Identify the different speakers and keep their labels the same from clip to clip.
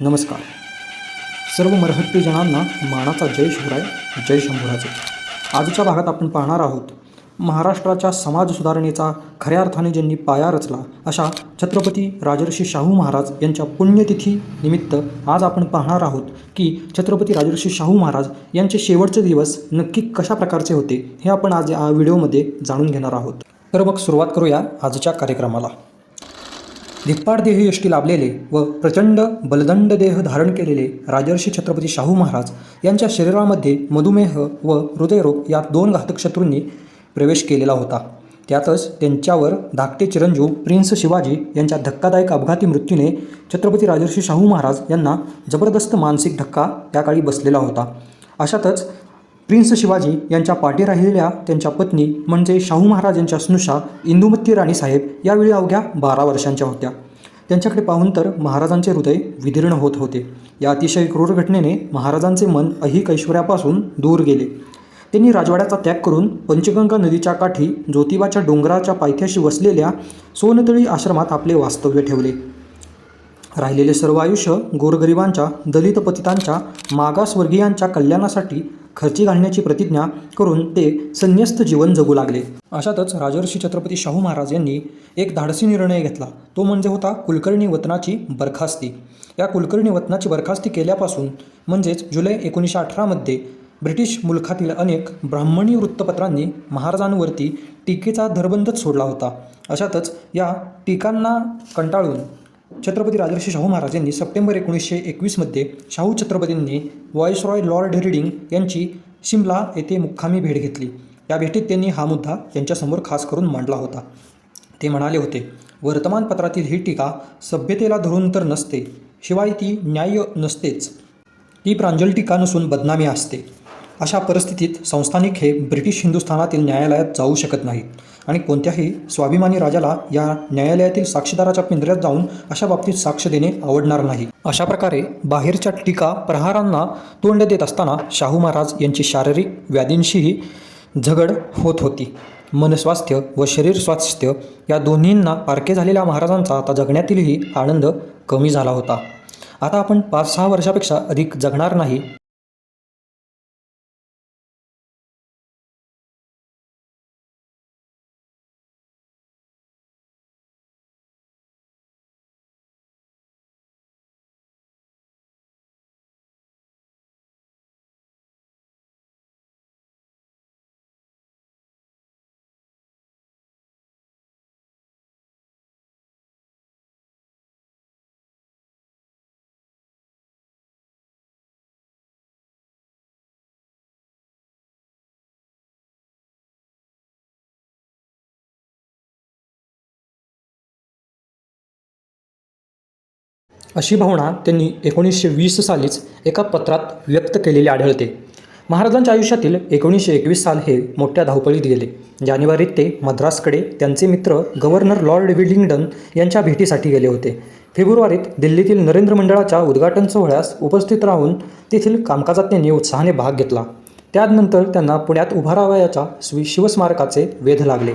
Speaker 1: नमस्कार. सर्व मरहट्टी जणांना मानाचा जय शिवराय जय शंभूराजे. आजच्या भागात आपण पाहणार आहोत महाराष्ट्राच्या समाज सुधारणेचा खऱ्या अर्थाने ज्यांनी पाया रचला अशा छत्रपती राजर्षी शाहू महाराज यांच्या पुण्यतिथी निमित्त आज आपण पाहणार आहोत की छत्रपती राजर्षी शाहू महाराज यांचे शेवटचे दिवस नक्की कशा प्रकारचे होते हे आपण आज या व्हिडिओमध्ये जाणून घेणार आहोत. तर मग सुरुवात करूया आजच्या कार्यक्रमाला. धिप्पाड देह यष्टी लाभलेले व प्रचंड बलदंड देह धारण केलेले राजर्षी छत्रपती शाहू महाराज यांच्या शरीरामध्ये मधुमेह व हृदयरोग या दोन घातक शत्रूंनी प्रवेश केलेला होता. त्यातच त्यांच्यावर धाकटे चिरंजीव प्रिन्स शिवाजी यांच्या धक्कादायक अपघाती मृत्यूने छत्रपती राजर्षी शाहू महाराज यांना जबरदस्त मानसिक धक्का त्या काळी बसलेला होता. अशातच प्रिन्स शिवाजी यांच्या पाठी राहिलेल्या त्यांच्या पत्नी म्हणजे शाहू महाराजांच्या स्नुषा इंदुमती राणीसाहेब यावेळी अवघ्या बारा वर्षांच्या होत्या. त्यांच्याकडे पाहून तर महाराजांचे हृदय विदीर्ण होत होते. या अतिशय क्रूर घटनेने महाराजांचे मन अहिक ऐश्वर्यापासून दूर गेले. त्यांनी राजवाड्याचा त्याग करून पंचगंगा नदीच्या काठी ज्योतिबाच्या डोंगराच्या पायथ्याशी वसलेल्या सोनतळी आश्रमात आपले वास्तव्य ठेवले. राहिलेले सर्व आयुष्य गोरगरिबांच्या दलित पतितांच्या मागासवर्गीयांच्या कल्याणासाठी खर्ची घालण्याची प्रतिज्ञा करून ते संन्यस्त जीवन जगू लागले. अशातच राजर्षी छत्रपती शाहू महाराज यांनी एक धाडसी निर्णय घेतला. तो म्हणजे होता कुलकर्णी वतनाची बरखास्ती. या कुलकर्णी वतनाची बरखास्ती केल्यापासून म्हणजेच जुलै एकोणीसशे अठरामध्ये ब्रिटिश मुलखातील अनेक ब्राह्मणी वृत्तपत्रांनी महाराजांवरती टीकेचा धरबंधच सोडला होता. अशातच या टीकांना कंटाळून छत्रपती राजर्षी शाहू महाराज यांनी सप्टेंबर एकोणीसशे एकवीसमध्ये शाहू छत्रपतींनी व्हॉइसरॉय लॉर्ड रिडिंग यांची शिमला येथे मुक्कामी भेट घेतली. या भेटीत त्यांनी हा मुद्दा त्यांच्यासमोर खास करून मांडला होता. ते म्हणाले होते वर्तमानपत्रातील ही टीका सभ्यतेला धरून तर नसते शिवाय ती न्याय्य नसतेच. ती प्रांजल टीका नसून बदनामी असते. अशा परिस्थितीत संस्थानिक हे ब्रिटिश हिंदुस्थानातील न्यायालयात जाऊ शकत नाहीत आणि कोणत्याही स्वाभिमानी राजाला या न्यायालयातील साक्षीदाराच्या पिंजऱ्यात जाऊन अशा बाबतीत साक्ष देणे आवडणार नाही. अशा प्रकारे बाहेरच्या टीका प्रहारांना तोंड देत असताना शाहू महाराज यांची शारीरिक व्याधींशीही झगड होत होती. मनस्वास्थ्य व शरीर स्वास्थ्य या दोन्हींना पारखे झालेल्या महाराजांचा आता जगण्यातीलही आनंद कमी झाला होता. आता आपण पाच सहा वर्षापेक्षा अधिक जगणार नाही. अशी भावना त्यांनी एकोणीसशे वीस सालीच एका पत्रात व्यक्त केलेली आढळते. महाराजांच्या आयुष्यातील एकोणीसशे एकवीस साल हे मोठ्या धावपळीत गेले. जानेवारीत ते मद्रासकडे त्यांचे मित्र गव्हर्नर लॉर्ड विलिंग्डन यांच्या भेटीसाठी गेले होते. फेब्रुवारीत दिल्लीतील नरेंद्र मंडळाच्या उद्घाटन सोहळ्यास उपस्थित राहून तेथील कामकाजात त्यांनी उत्साहाने भाग घेतला. त्यानंतर त्यांना पुण्यात उभारावयाच्या स्वी शिवस्मारकाचे वेध लागले.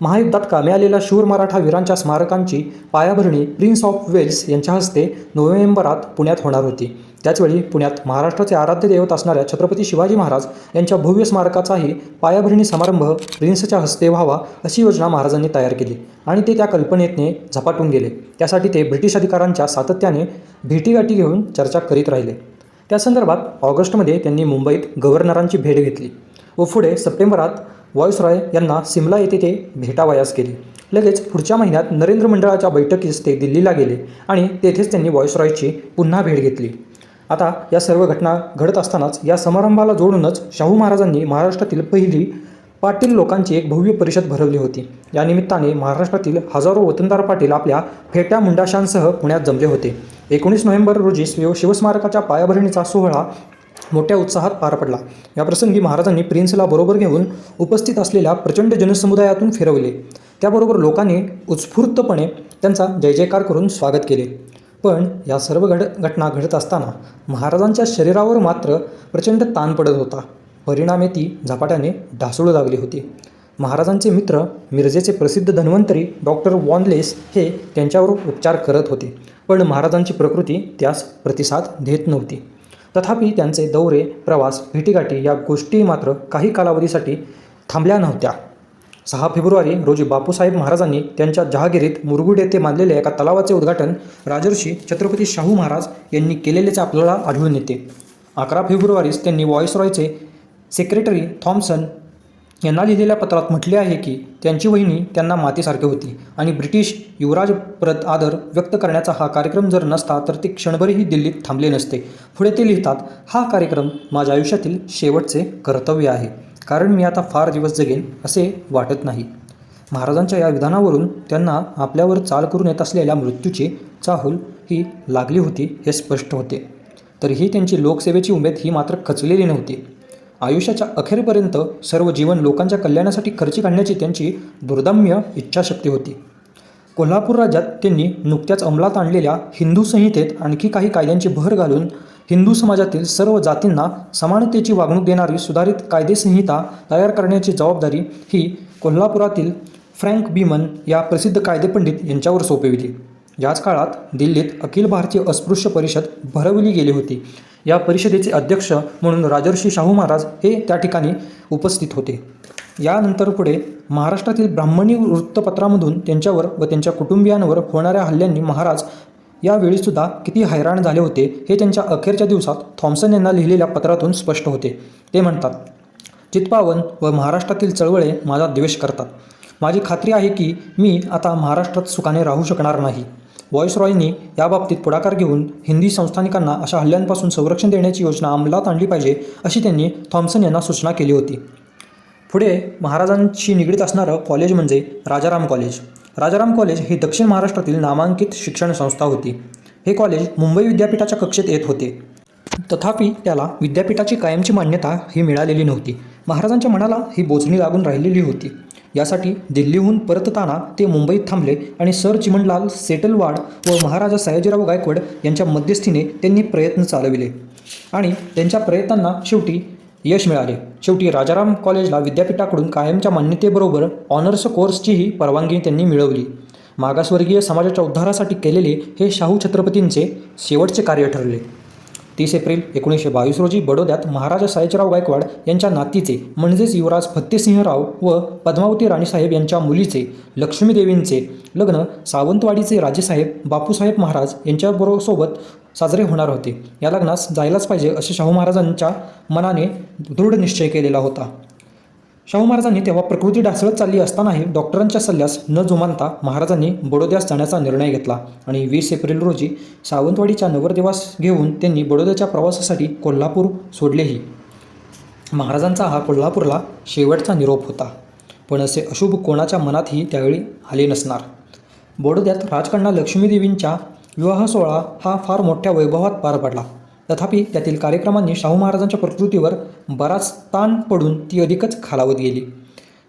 Speaker 1: महायुद्धात कामी आलेल्या शूर मराठा वीरांच्या स्मारकांची पायाभरणी प्रिन्स ऑफ वेल्स यांच्या हस्ते नोव्हेंबरात पुण्यात होणार होती. त्याचवेळी पुण्यात महाराष्ट्राचे आराध्य दैवत असणाऱ्या छत्रपती शिवाजी महाराज यांच्या भव्य स्मारकाचाही पायाभरणी समारंभ प्रिन्सच्या हस्ते व्हावा अशी योजना महाराजांनी तयार केली आणि ते त्या कल्पनेतने झपाटून गेले. त्यासाठी ते ब्रिटिश अधिकाऱ्यांच्या सातत्याने भेटीगाठी घेऊन चर्चा करीत राहिले. त्या संदर्भात ऑगस्टमध्ये त्यांनी मुंबईत गव्हर्नरांची भेट घेतली व पुढे सप्टेंबरात व्हॉइसरॉय यांना सिमला येथे ते भेटावयास गेले. लगेच पुढच्या महिन्यात नरेंद्र मंडळाच्या बैठकीस ते दिल्लीला गेले आणि तेथेच त्यांनी व्हॉइसरॉयची पुन्हा भेट घेतली. आता या सर्व घटना घडत असतानाच या समारंभाला जोडूनच शाहू महाराजांनी महाराष्ट्रातील पहिली पाटील लोकांची एक भव्य परिषद भरवली होती. या निमित्ताने महाराष्ट्रातील हजारो वतनदार पाटील आपल्या फेट्या मुंडाशांसह पुण्यात जमले होते. एकोणीस नोव्हेंबर रोजी शिवस्मारकाच्या पायाभरणीचा सोहळा मोठ्या उत्साहात पार पडला. या प्रसंगी महाराजांनी प्रिन्सला बरोबर घेऊन उपस्थित असलेल्या प्रचंड जनसमुदायातून फिरवले. त्याबरोबर लोकांनी उत्स्फूर्तपणे त्यांचा जय जयकार करून स्वागत केले. पण या सर्व घड घटना घडत असताना महाराजांच्या शरीरावर मात्र प्रचंड ताण पडत होता. परिणामे ती झपाट्याने ढासळू लागली होती. महाराजांचे मित्र मिरजेचे प्रसिद्ध धन्वंतरी डॉक्टर वॉनलेस हे त्यांच्यावर उपचार करत होते. पण महाराजांची प्रकृती त्यास प्रतिसाद देत नव्हती. तथापि त्यांचे दौरे प्रवास भेटीगाठी या गोष्टी मात्र काही कालावधीसाठी थांबल्या नव्हत्या. सहा फेब्रुवारी रोजी बापूसाहेब महाराजांनी त्यांच्या जहागिरीत मुरगुड येथे बांधलेल्या एका तलावाचे उद्घाटन राजर्षी छत्रपती शाहू महाराज यांनी केलेल्याचे आपल्याला आढळून येते. अकरा फेब्रुवारीस त्यांनी व्हॉइसरॉयचे सेक्रेटरी थॉम्सन यांना लिहिलेल्या पत्रात म्हटले आहे की त्यांची वहिनी त्यांना मातेसारखी होती आणि ब्रिटिश युवराज प्रत आदर व्यक्त करण्याचा हा कार्यक्रम जर नसता तर ते क्षणभरही दिल्लीत थांबले नसते. पुढे ते लिहितात हा कार्यक्रम माझ्या आयुष्यातील शेवटचे कर्तव्य आहे. कारण मी आता फार दिवस जगेन असे वाटत नाही. महाराजांच्या या विधानावरून त्यांना आपल्यावर चाल करून येत असलेल्या मृत्यूची चाहूल ही लागली होती हे स्पष्ट होते. तरीही त्यांची लोकसेवेची उमेद ही मात्र खचलेली नव्हती. आयुष्याच्या अखेरपर्यंत सर्व जीवन लोकांच्या कल्याणासाठी खर्ची काढण्याची त्यांची दुर्दम्य इच्छाशक्ती होती. कोल्हापूर राज्यात त्यांनी नुकत्याच अंमलात आणलेल्या हिंदू संहितेत आणखी काही कायद्यांची भर घालून हिंदू समाजातील सर्व जातींना समानतेची वागणूक देणारी सुधारित कायदेसंहिता तयार करण्याची जबाबदारी ही कोल्हापुरातील फ्रँक बीमन या प्रसिद्ध कायदेपंडित यांच्यावर सोपविली. याच काळात दिल्लीत अखिल भारतीय अस्पृश्य परिषद भरवली गेली होती. या परिषदेचे अध्यक्ष म्हणून राजर्षी शाहू महाराज हे त्या ठिकाणी उपस्थित होते. यानंतर पुढे महाराष्ट्रातील ब्राह्मणी वृत्तपत्रामधून त्यांच्यावर व त्यांच्या कुटुंबियांवर होणाऱ्या हल्ल्यांनी महाराज यावेळीसुद्धा किती हैराण झाले होते हे त्यांच्या अखेरच्या दिवसात थॉम्सन यांना लिहिलेल्या पत्रातून स्पष्ट होते. ते म्हणतात चित्पावन व महाराष्ट्रातील चळवळे माझा द्वेष करतात. माझी खात्री आहे की मी आता महाराष्ट्रात सुखाने राहू शकणार नाही. रॉयनी याबाबतीत पुढाकार घेऊन हिंदी संस्थानिकांना अशा हल्ल्यांपासून संरक्षण देण्याची योजना अंमलात आणली पाहिजे अशी त्यांनी थॉम्सन यांना सूचना केली होती. पुढे महाराजांशी निगडीत असणारं कॉलेज म्हणजे राजाराम कॉलेज. राजाराम कॉलेज ही दक्षिण महाराष्ट्रातील नामांकित शिक्षण संस्था होती. हे कॉलेज मुंबई विद्यापीठाच्या कक्षेत येत होते. तथापि त्याला विद्यापीठाची कायमची मान्यता ही मिळालेली नव्हती. महाराजांच्या मनाला ही बोचणी लागून राहिलेली होती. यासाठी दिल्लीहून परतताना ते मुंबईत थांबले आणि सर चिमणलाल सेटलवाड व महाराजा सयाजीराव गायकवाड यांच्या मध्यस्थीने त्यांनी प्रयत्न चालविले. आणि त्यांच्या प्रयत्नांना शेवटी यश मिळाले. शेवटी राजाराम कॉलेजला विद्यापीठाकडून कायमच्या मान्यतेबरोबर ऑनर्स कोर्सचीही परवानगी त्यांनी मिळवली. मागासवर्गीय समाजाच्या उद्धारासाठी केलेले हे शाहू छत्रपतींचे शेवटचे कार्य ठरले. तीस एप्रिल एकोणीसशे बावीस रोजी बडोद्यात महाराजा सायजराव गायकवाड यांच्या नातीचे म्हणजेच युवराज फत्तेसिंहराव व पद्मावती राणीसाहेब यांच्या मुलीचे लक्ष्मीदेवींचे लग्न सावंतवाडीचे राजेसाहेब बापूसाहेब महाराज यांच्याबरोबर सोबत साजरे होणार होते. या लग्नास जायलाच पाहिजे असे शाहू महाराजांच्या मनाने दृढ निश्चय केलेला होता. शाहू महाराजांनी तेव्हा प्रकृती ढासळत चालली असतानाही डॉक्टरांच्या सल्ल्यास न जुमानता महाराजांनी बडोद्यास जाण्याचा निर्णय घेतला आणि वीस एप्रिल रोजी सावंतवाडीच्या नवरदेवास घेऊन त्यांनी बडोद्याच्या प्रवासासाठी कोल्हापूर सोडलेही. महाराजांचा हा कोल्हापूरला शेवटचा निरोप होता. पण असे अशुभ कोणाच्या मनातही त्यावेळी आले नसणार. बडोद्यात राजकन्या लक्ष्मीदेवींच्या विवाह सोहळा हा फार मोठ्या वैभवात पार पडला. तथापि त्यातील कार्यक्रमांनी शाहू महाराजांच्या प्रकृतीवर बराच ताण पडून ती अधिकच खालावत गेली.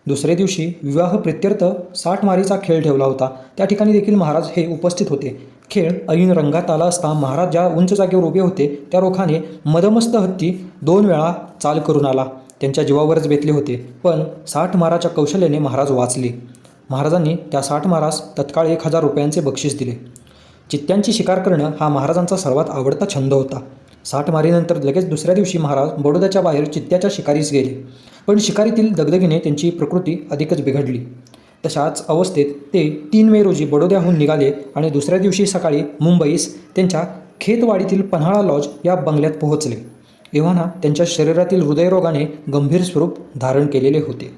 Speaker 1: दुसऱ्या दिवशी विवाह प्रित्यर्थ साठमारीचा खेळ ठेवला होता. त्या ठिकाणी देखील महाराज हे उपस्थित होते. खेळ ऐन रंगात आला असता महाराज ज्या उंच जागेवर उभे होते त्या रोखाने मदमस्त हत्ती दोन वेळा चाल करून आला. त्यांच्या जीवावरच बेतले होते पण साठमाराच्या कौशल्याने महाराज वाचले. महाराजांनी त्या साठमारास तत्काळ एक हजार रुपयांचे बक्षीस दिले. चित्त्यांची शिकार करणं हा महाराजांचा सर्वात आवडता छंद होता. साठ मारीनंतर लगेच दुसऱ्या दिवशी महाराज बडोद्याच्या बाहेर चित्त्याच्या शिकारीस गेले. पण शिकारीतील दगदगीने त्यांची प्रकृती अधिकच बिघडली. तशाच अवस्थेत ते तीन मे रोजी बडोद्याहून निघाले आणि दुसऱ्या दिवशी सकाळी मुंबईस त्यांच्या खेतवाडीतील पन्हाळा लॉज या बंगल्यात पोहोचले. एव्हाना त्यांच्या शरीरातील हृदयरोगाने गंभीर स्वरूप धारण केलेले होते.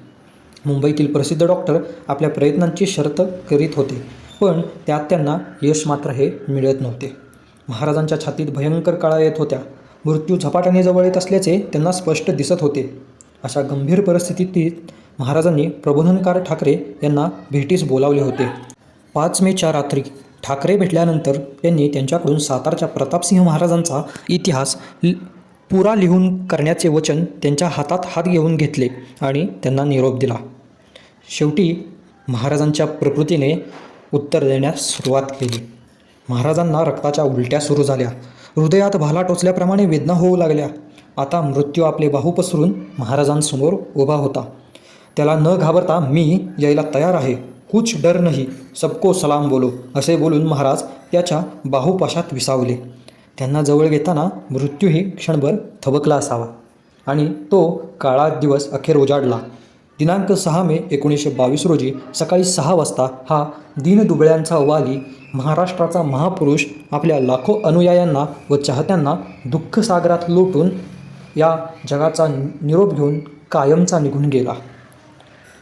Speaker 1: मुंबईतील प्रसिद्ध डॉक्टर आपल्या प्रयत्नांची शर्त करीत होते पण त्यात त्यांना यश मात्र हे मिळत नव्हते. महाराजांच्या छातीत भयंकर काळा येत होत्या. मृत्यू झपाट्याने जवळ येत असल्याचे त्यांना स्पष्ट दिसत होते. अशा गंभीर परिस्थितीत महाराजांनी प्रबोधनकार ठाकरे यांना भेटीस बोलावले होते. पाच मेच्या रात्री ठाकरे भेटल्यानंतर त्यांनी त्यांच्याकडून सातारच्या प्रतापसिंह महाराजांचा इतिहास पुरा लिहून करण्याचे वचन त्यांच्या हातात हात घेऊन घेतले आणि त्यांना निरोप दिला. शेवटी महाराजांच्या प्रकृतीने उत्तर देण्यास सुरुवात केली. महाराजांना रक्ताच्या उलट्या सुरू झाल्या. हृदयात भाला टोचल्याप्रमाणे वेदना होऊ लागल्या. आता मृत्यू आपले बाहू पसरून महाराजांसमोर उभा होता. त्याला न घाबरता मी यायला तयार आहे. कुछ डर नाही. सबको सलाम बोलो असे बोलून महाराज त्याच्या बाहुपाशात विसावले. त्यांना जवळ घेताना मृत्यूही क्षणभर थबकला असावा. आणि तो काळा दिवस अखेर उजाडला. दिनांक सहा मे एकोणीसशे बावीस रोजी सकाळी सहा वाजता हा दीनदुबळ्यांचा वाली महाराष्ट्राचा महापुरुष आपल्या लाखो अनुयायांना व चाहत्यांना दुःखसागरात लोटून या जगाचा निरोप घेऊन कायमचा निघून गेला.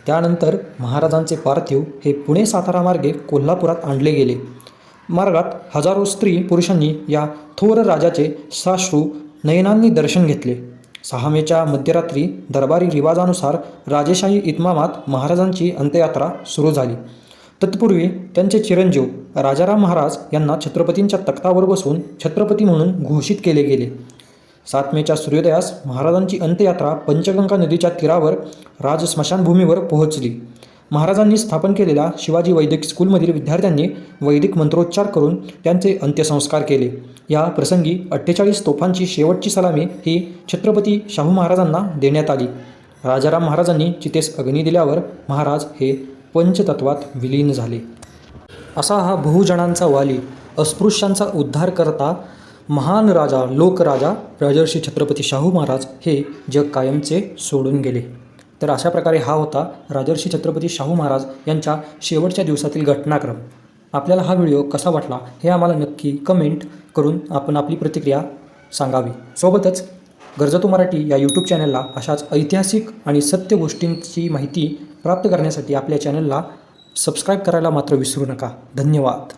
Speaker 1: त्यानंतर महाराजांचे पार्थिव हे पुणे सातारा मार्गे कोल्हापुरात आणले गेले. मार्गात हजारो स्त्री पुरुषांनी या थोर राजाचे साश्रू नयनांनी दर्शन घेतले. सहा मेच्या मध्यरात्री दरबारी रिवाजानुसार राजेशाही इतमामात महाराजांची अंत्ययात्रा सुरू झाली. तत्पूर्वी त्यांचे चिरंजीव राजाराम महाराज यांना छत्रपतींच्या तख्तावर बसून छत्रपती म्हणून घोषित केले गेले. सात मेच्या सूर्योदयास महाराजांची अंत्ययात्रा पंचगंगा नदीच्या तीरावर राज स्मशानभूमीवर पोहोचली. महाराजांनी स्थापन केलेल्या शिवाजी वैदिक स्कूलमधील विद्यार्थ्यांनी वैदिक मंत्रोच्चार करून त्यांचे अंत्यसंस्कार केले. या प्रसंगी अठ्ठेचाळीस तोफांची शेवटची सलामी ही छत्रपती शाहू महाराजांना देण्यात आली. राजाराम महाराजांनी चितेस अग्नी दिल्यावर महाराज हे पंचतत्वात विलीन झाले. असा हा बहुजनांचा वाली अस्पृश्यांचा उद्धार करता महान राजा लोकराजा राजर्षी छत्रपती शाहू महाराज हे जग कायमचे सोडून गेले. तर अशा प्रकारे हा होता राजर्षी छत्रपती शाहू महाराज यांच्या शेवटच्या दिवसातील घटनाक्रम. आपल्याला हा व्हिडिओ कसा वाटला हे आम्हाला नक्की कमेंट करून आपण आपली प्रतिक्रिया सांगावी. सोबतच गरजतो मराठी या यूट्यूब चॅनलला अशाच ऐतिहासिक आणि सत्य गोष्टींची माहिती प्राप्त करण्यासाठी आपल्या चॅनलला सबस्क्राईब करायला मात्र विसरू नका. धन्यवाद.